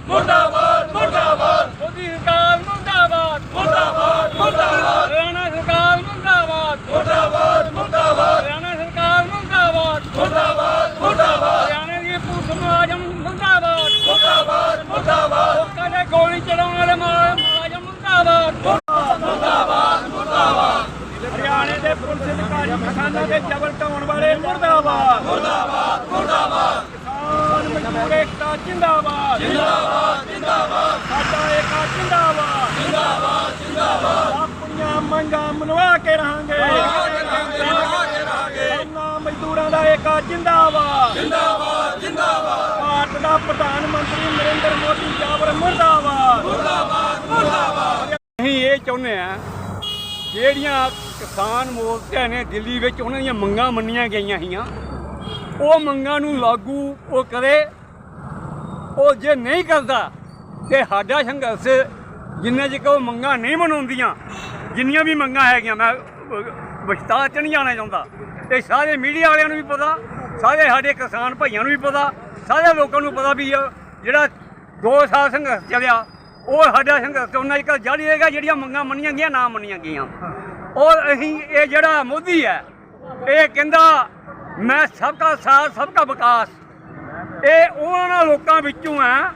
ਮੁਰਦਾਬਾਦ ਮੁਰਦਾਬਾਦ। ਮੁਰਦਾਬਾਦ ਮੋਦੀ ਸਰਕਾਰ ਮੁਰਦਾਬਾਦ। ਮੁਰਦਾਬਾਦ ਮੁਰਦਾਬਾਦ। ਹਰਿਆਣਾ ਸਰਕਾਰ ਮੁਰਦਾਬਾਦ। ਮੁਰਦਾਬਾਦ ਮੁਰਦਾਬਾਦ। ਹਰਿਆਣਾ ਸਰਕਾਰ ਮੁਰਦਾਬਾਦ। ਮੁਰਦਾਬਾਦ ਮੁਰਦਾਬਾਦ। ਹਰਿਆਣਾ ਦੀ ਪੁਲਿਸ ਮੁਲਾਜ਼ਮ ਮੁਰਦਾਬਾਦ। ਮੁਰਦਾਬਾਦ ਮੁਰਦਾਬਾਦ। ਲੋਕਾਂ ਦੇ ਗੋਲੀ ਚਲਾਉਣ ਵਾਲੇ ਮੁਲਾ- ਮੁਲਾਜ਼ਮ ਮੁਰਦਾਬਾਦ। ਹਰਿਆਣੇ ਦੇ ਪੁਲਿਸ ਅਧਿਕਾਰੀ ਕਿਸਾਨਾਂ ਦੇ ਜ਼ਬਰ ਢਾਉਣ ਵਾਲੇ ਮੁਰਦਾਬਾਦ। ਮਜ਼ਦੂਰ ਏਕਤਾ ਜਿੰਦਾਬਾਦ। ਜਿੰਦਾਬਾਦ ਜਿੰਦਾਬਾਦ ਸਾਡਾ ਏਕਾ ਜਿੰਦਾਬਾਦ। ਜਿੰਦਾਬਾਦ ਜਿੰਦਾਬਾਦ ਆਪਣੀਆਂ ਮੰਗਾਂ ਮਨਵਾ ਕੇ ਰਹਾਂਗੇ। ਮਨਵਾ ਮਜ਼ਦੂਰਾਂ ਦਾ ਏਕਾ ਜਿੰਦਾਬਾਦ। ਜਿੰਦਾਬਾਦ ਜਿੰਦਾਬਾਦ ਭਾਰਤ ਦਾ ਪ੍ਰਧਾਨ ਮੰਤਰੀ ਨਰਿੰਦਰ ਮੋਦੀ, ਜਾਬਰ ਮੁਰਦਾਬਾਦ। ਮੁਰਦਾਬਾਦ ਮੁਰਦਾਬਾਦ ਅਸੀਂ ਇਹ ਚਾਹੁੰਦੇ ਆ ਜਿਹੜੀਆਂ ਕਿਸਾਨ ਮੋਰਚੇ ਨੇ ਦਿੱਲੀ ਵਿੱਚ ਉਹਨਾਂ ਦੀਆਂ ਮੰਗਾਂ ਮੰਨੀਆਂ ਗਈਆਂ ਸੀਆਂ ਉਹ ਮੰਗਾਂ ਨੂੰ ਲਾਗੂ ਉਹ ਕਰੇ ਉਹ ਜੇ ਨਹੀਂ ਕਰਦਾ ਤੇ ਸਾਡਾ ਸੰਘਰਸ਼ ਜਿੰਨੇ ਚਿਰ ਉਹ ਮੰਗਾਂ ਨਹੀਂ ਮਨਾਉਂਦੀਆਂ, ਜਿੰਨੀਆਂ ਵੀ ਮੰਗਾਂ ਹੈਗੀਆਂ, ਮੈਂ ਵਿਸਤਾਰ ਚ ਨਹੀਂ ਜਾਣਾ ਚਾਹੁੰਦਾ। ਇਹ ਸਾਰੇ ਮੀਡੀਆ ਵਾਲਿਆਂ ਨੂੰ ਵੀ ਪਤਾ, ਸਾਰੇ ਸਾਡੇ ਕਿਸਾਨ ਭਾਈਆਂ ਨੂੰ ਵੀ ਪਤਾ, ਸਾਰੇ ਲੋਕਾਂ ਨੂੰ ਪਤਾ ਵੀ ਜਿਹੜਾ 2 ਸਾਲ ਸੰਘਰਸ਼ ਚੱਲਿਆ, ਉਹ ਸਾਡਾ ਸੰਘਰਸ਼ ਉਹਨਾਂ ਇੱਕ ਜਾਰੀ ਰਹੇਗਾ, ਜਿਹੜੀਆਂ ਮੰਗਾਂ ਮੰਨੀਆਂ ਗਈਆਂ, ਨਾ ਮੰਨੀਆਂ ਗਈਆਂ। ਔਰ ਅਸੀਂ, ਇਹ ਜਿਹੜਾ ਮੋਦੀ ਹੈ, ਇਹ ਕਹਿੰਦਾ, ਮੈਂ ਸਭ ਦਾ ਸਾਥ, ਸਭ ਦਾ ਵਿਕਾਸ। ਇਹ ਉਹਨਾਂ ਲੋਕਾਂ ਵਿੱਚੋਂ ਆ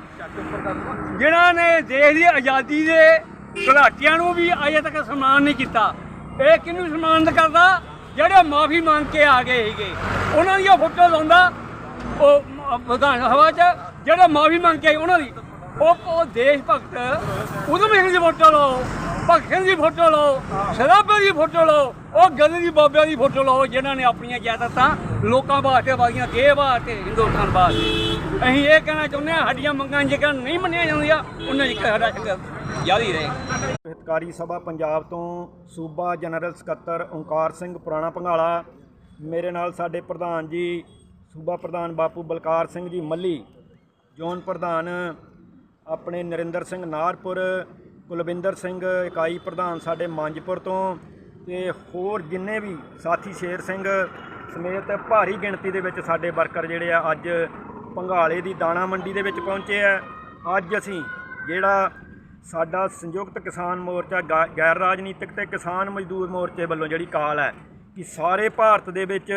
ਜਿਨ੍ਹਾਂ ਨੇ ਦੇਸ਼ ਦੀ ਆਜ਼ਾਦੀ ਦੇ ਘੁਲਾਟੀਆਂ ਨੂੰ ਵੀ ਅਜੇ ਤੱਕ ਸਨਮਾਨ ਨਹੀਂ ਕੀਤਾ। ਇਹ ਕਿਹਨੂੰ ਸਨਮਾਨਿਤ ਕਰਦਾ? ਜਿਹੜੇ ਮਾਫੀ ਮੰਗ ਕੇ ਆ ਗਏ ਸੀਗੇ। ਉਹਨਾਂ ਦੀਆਂ ਫੋਟੋ ਲਾਉਂਦਾ ਉਹ ਵਿਧਾਨ ਸਭਾ 'ਚ। ਜਿਹੜੇ ਮਾਫੀ ਮੰਗ ਕੇ ਆਏ ਉਹਨਾਂ ਦੀ। ਉਹ ਉਹ ਦੇਸ਼ ਭਗਤ, ਉਦਮ ਸਿੰਘ ਦੀ ਫੋਟੋ ਲਓ। ਭਗਤ ਸਿੰਘ ਦੀ ਫੋਟੋ ਲਓ ਸਰਾਭੇ ਦੀ ਫੋਟੋ ਲਓ, ਉਹ ਗਲੀ ਬਾਬਿਆਂ ਦੀ ਫੋਟੋ ਲਓ ਜਿਨ੍ਹਾਂ ਨੇ ਆਪਣੀਆਂ ਜਾਇਦਾਦਾਂ ਲੋਕਾਂ ਵਾਸਤੇ ਵਾਗੀਆਂ ਦੇਹ ਵਾਸਤੇ, ਹਿੰਦੁਸਤਾਨ ਵਾਸਤੇ। ਅਸੀਂ ਇਹ ਕਹਿਣਾ ਚਾਹੁੰਦੇ ਹਾਂ, ਸਾਡੀਆਂ ਮੰਗਾਂ ਜੇਕਰ ਨਹੀਂ ਮੰਨੀਆਂ ਜਾਂਦੀਆਂ, ਉਹਨਾਂ ਦੀ ਸਾਡਾ ਜਾਰੀ ਰਹੇਗਾ ਹਿਤਕਾਰੀ ਸਭਾ ਪੰਜਾਬ ਤੋਂ ਸੂਬਾ ਜਨਰਲ ਸਕੱਤਰ ਓਂਕਾਰ ਸਿੰਘ ਪੁਰਾਣਾ ਭੰਗਾਲਾ ਮੇਰੇ ਨਾਲ ਸਾਡੇ ਪ੍ਰਧਾਨ ਜੀ, ਸੂਬਾ ਪ੍ਰਧਾਨ ਬਾਪੂ ਬਲਕਾਰ ਸਿੰਘ ਜੀ ਮੱਲੀ, ਜ਼ੋਨ ਪ੍ਰਧਾਨ ਆਪਣੇ ਨਰਿੰਦਰ ਸਿੰਘ ਨਾਰਪੁਰ ਕੁਲਵਿੰਦਰ ਸਿੰਘ ਇਕਾਈ ਪ੍ਰਧਾਨ ਸਾਡੇ ਮੰਜਪੁਰ ਤੋਂ ਤੇ ਹੋਰ ਜਿੰਨੇ ਵੀ ਸਾਥੀ ਸ਼ੇਰ ਸਿੰਘ ਸਮੇਤ ਭਾਰੀ ਗਿਣਤੀ ਦੇ ਵਿੱਚ ਸਾਡੇ ਵਰਕਰ ਜਿਹੜੇ ਆ ਅੱਜ ਭੰਗਾਲੇ ਦੀ ਦਾਣਾ ਮੰਡੀ ਦੇ ਵਿੱਚ ਪਹੁੰਚੇ ਆ। ਅੱਜ ਅਸੀਂ ਜਿਹੜਾ ਸਾਡਾ ਸੰਯੁਕਤ ਕਿਸਾਨ ਮੋਰਚਾ ਗਾ- ਗੈਰ ਰਾਜਨੀਤਿਕ ਤੇ ਕਿਸਾਨ ਮਜ਼ਦੂਰ ਮੋਰਚੇ ਵੱਲੋਂ ਜਿਹੜੀ ਕਾਲ ਹੈ ਕਿ ਸਾਰੇ ਭਾਰਤ ਦੇ ਵਿੱਚ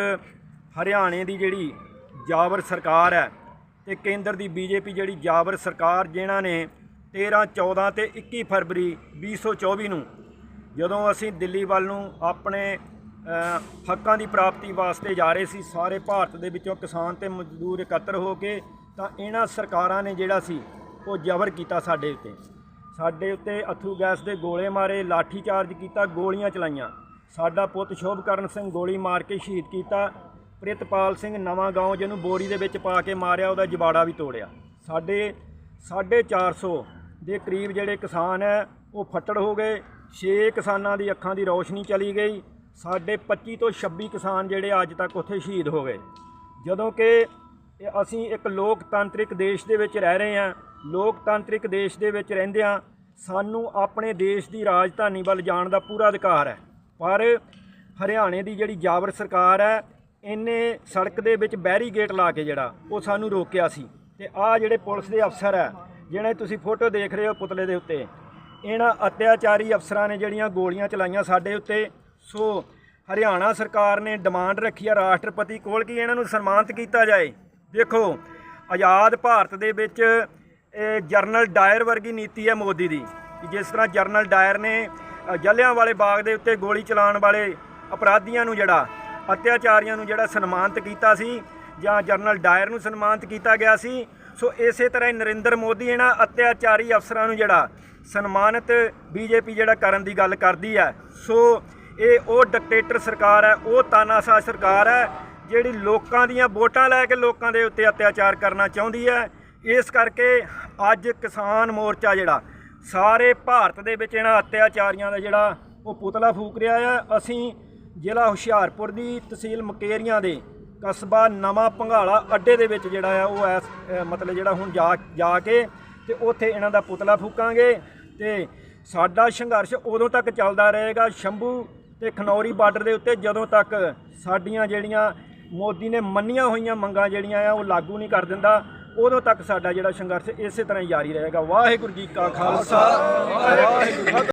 ਹਰਿਆਣੇ ਦੀ ਜਿਹੜੀ ਜਾਬਰ ਸਰਕਾਰ ਹੈ ਤੇ ਕੇਂਦਰ ਦੀ ਬੀਜੇਪੀ ਜਿਹੜੀ ਜਾਬਰ ਸਰਕਾਰ, ਜਿਨ੍ਹਾਂ ਨੇ 13 14 ਤੇ 21 ਫਰਵਰੀ 2024 ਨੂੰ, ਜਦੋਂ ਅਸੀਂ ਦਿੱਲੀ ਵੱਲ ਨੂੰ ਆਪਣੇ ਹੱਕਾਂ ਦੀ ਪ੍ਰਾਪਤੀ ਵਾਸਤੇ ਜਾ ਰਹੇ ਸੀ, ਸਾਰੇ ਭਾਰਤ ਦੇ ਵਿੱਚੋਂ ਕਿਸਾਨ ਤੇ ਮਜ਼ਦੂਰ ਇਕੱਤਰ ਹੋ ਕੇ, ਤਾਂ ਇਹਨਾਂ ਸਰਕਾਰਾਂ ਨੇ ਜਿਹੜਾ ਸੀ, ਉਹ ਜ਼ਬਰ ਕੀਤਾ ਸਾਡੇ ਉੱਤੇ। ਸਾਡੇ ਉੱਤੇ ਅਥਰੂ ਗੈਸ ਦੇ ਗੋਲੇ ਮਾਰੇ, ਲਾਠੀ ਚਾਰਜ ਕੀਤਾ, ਗੋਲੀਆਂ ਚਲਾਈਆਂ। ਸਾਡਾ ਪੁੱਤ ਸ਼ੋਭਕਰਨ ਸਿੰਘ ਗੋਲੀ ਮਾਰ ਕੇ ਸ਼ਹੀਦ ਕੀਤਾ। ਪ੍ਰਿਤਪਾਲ ਸਿੰਘ ਨਵਾਂ ਗਾਉਂ ਜਿਹਨੂੰ ਬੋਰੀ ਦੇ ਵਿੱਚ ਪਾ ਕੇ ਮਾਰਿਆ, ਉਹਦਾ ਜਬਾੜਾ ਵੀ ਤੋੜਿਆ। ਸਾਡੇ 450 ਦੇ ਕਰੀਬ ਜਿਹੜੇ ਕਿਸਾਨ ਹੈ, ਉਹ ਫੱਟੜ ਹੋ ਗਏ। 6 ਕਿਸਾਨਾਂ ਦੀ ਅੱਖਾਂ ਦੀ ਰੌਸ਼ਨੀ ਚਲੀ ਗਈ। ਸਾਡੇ 25 ਤੋਂ 26 ਕਿਸਾਨ ਜਿਹੜੇ ਅੱਜ ਤੱਕ ਉੱਥੇ ਸ਼ਹੀਦ ਹੋ ਗਏ। ਜਦੋਂ ਕਿ ਅਸੀਂ ਇੱਕ ਲੋਕਤਾਂਤਰਿਕ ਦੇਸ਼ ਦੇ ਵਿੱਚ ਰਹਿ ਰਹੇ ਹਾਂ, ਲੋਕਤਾਂਤਰਿਕ ਦੇਸ਼ ਦੇ ਵਿੱਚ ਰਹਿੰਦਿਆਂ ਸਾਨੂੰ ਆਪਣੇ ਦੇਸ਼ ਦੀ ਰਾਜਧਾਨੀ ਵੱਲ ਜਾਣ ਦਾ ਪੂਰਾ ਅਧਿਕਾਰ ਹੈ। ਪਰ ਹਰਿਆਣੇ ਦੀ ਜਿਹੜੀ ਜਾਬਰ ਸਰਕਾਰ ਹੈ, ਇਹਨੇ ਸੜਕ ਦੇ ਵਿੱਚ ਬੈਰੀਗੇਟ ਲਾ ਕੇ ਜਿਹੜਾ, ਉਹ ਸਾਨੂੰ ਰੋਕਿਆ ਸੀ। ਤੇ ਆਹ ਜਿਹੜੇ ਪੁਲਿਸ ਦੇ ਅਫਸਰ ਹੈ ਜਿਹੜੇ ਤੁਸੀਂ ਫੋਟੋ ਦੇਖ ਰਹੇ ਹੋ ਪੁਤਲੇ ਦੇ ਉੱਤੇ। ਇਹਨਾਂ ਅਤਿਆਚਾਰੀ ਅਫਸਰਾਂ ਨੇ ਜਿਹੜੀਆਂ ਗੋਲੀਆਂ ਚਲਾਈਆਂ ਸਾਡੇ ਉੱਤੇ। ਸੋ ਹਰਿਆਣਾ ਸਰਕਾਰ ਨੇ ਡਿਮਾਂਡ ਰੱਖੀ ਆ ਰਾਸ਼ਟਰਪਤੀ ਕੋਲ ਕਿ ਇਹਨਾਂ ਨੂੰ ਸਨਮਾਨਿਤ ਕੀਤਾ ਜਾਏ। ਦੇਖੋ ਆਜ਼ਾਦ ਭਾਰਤ ਦੇ ਵਿੱਚ ਇਹ ਜਰਨਲ ਡਾਇਰ ਵਰਗੀ ਨੀਤੀ ਹੈ ਮੋਦੀ ਦੀ। ਜਿਸ ਤਰ੍ਹਾਂ ਜਰਨਲ ਡਾਇਰ ਨੇ ਅ, ਜਲਿਆਂ ਵਾਲੇ ਬਾਗ ਦੇ ਉੱਤੇ ਗੋਲੀ ਚਲਾਉਣ ਵਾਲੇ ਅਪਰਾਧੀਆਂ ਨੂੰ ਜਿਹੜਾ ਅਤਿਆਚਾਰੀਆਂ ਨੂੰ ਜਿਹੜਾ ਸਨਮਾਨਿਤ ਕੀਤਾ ਸੀ ਜਾਂ ਜਰਨਲ ਡਾਇਰ ਨੂੰ ਸਨਮਾਨਿਤ ਕੀਤਾ ਗਿਆ ਸੀ ਸੋ ਇਸੇ ਤਰ੍ਹਾਂ ਹੀ ਨਰਿੰਦਰ ਮੋਦੀ ਇਹਨਾਂ ਅਤਿਆਚਾਰੀ ਅਫਸਰਾਂ ਨੂੰ ਜਿਹੜਾ ਸਨਮਾਨਿਤ ਬੀਜੇਪੀ ਜਿਹੜਾ ਕਰਨ ਦੀ ਗੱਲ ਕਰਦੀ ਹੈ। ਸੋ ਇਹ ਉਹ ਡਿਕਟੇਟਰ ਸਰਕਾਰ ਹੈ, ਉਹ ਤਾਨਾਸ਼ਾਹ ਸਰਕਾਰ ਹੈ, ਜਿਹੜੀ ਲੋਕਾਂ ਦੀਆਂ ਵੋਟਾਂ ਲੈ ਕੇ ਲੋਕਾਂ ਦੇ ਉੱਤੇ ਅਤਿਆਚਾਰ ਕਰਨਾ ਚਾਹੁੰਦੀ ਹੈ। ਇਸ ਕਰਕੇ ਅੱਜ ਕਿਸਾਨ ਮੋਰਚਾ ਜਿਹੜਾ ਸਾਰੇ ਭਾਰਤ ਦੇ ਵਿੱਚ ਇਹਨਾਂ ਅਤਿਆਚਾਰੀਆਂ ਦਾ ਜਿਹੜਾ ਉਹ ਪੁਤਲਾ ਫੂਕ ਰਿਹਾ ਹੈ। ਅਸੀਂ ਜ਼ਿਲ੍ਹਾ ਹੁਸ਼ਿਆਰਪੁਰ ਦੀ ਤਹਿਸੀਲ ਮਕੇਰੀਆਂ ਦੇ ਕਸਬਾ ਨਵਾਂ ਭੰਗਾਲਾ ਅੱਡੇ ਦੇ ਵਿੱਚ ਜਿਹੜਾ ਆ, ਉਹ ਐਸ ਮਤਲਬ ਜਿਹੜਾ ਹੁਣ ਜਾ ਜਾ ਕੇ ਤੇ ਉੱਥੇ ਇਹਨਾਂ ਦਾ ਪੁਤਲਾ ਫੂਕਾਂਗੇ ਤੇ ਸਾਡਾ ਸੰਘਰਸ਼ ਉਦੋਂ ਤੱਕ ਚੱਲਦਾ ਰਹੇਗਾ। ਸ਼ੰਭੂ ਤੇ ਖਨੌਰੀ ਬਾਰਡਰ ਦੇ ਉੱਤੇ ਜਦੋਂ ਤੱਕ ਸਾਡੀਆਂ ਜਿਹੜੀਆਂ ਮੋਦੀ ਨੇ ਮੰਨੀਆਂ ਹੋਈਆਂ ਮੰਗਾਂ ਜਿਹੜੀਆਂ ਆ, ਉਹ ਲਾਗੂ ਨਹੀਂ ਕਰ ਦਿੰਦਾ, ਉਦੋਂ ਤੱਕ ਸਾਡਾ ਜਿਹੜਾ ਸੰਘਰਸ਼ ਇਸੇ ਤਰ੍ਹਾਂ ਹੀ ਜਾਰੀ ਰਹੇਗਾ। ਵਾਹਿਗੁਰੂ ਜੀ ਕਾ ਖਾਲਸਾ, ਵਾਹਿਗੁਰੂ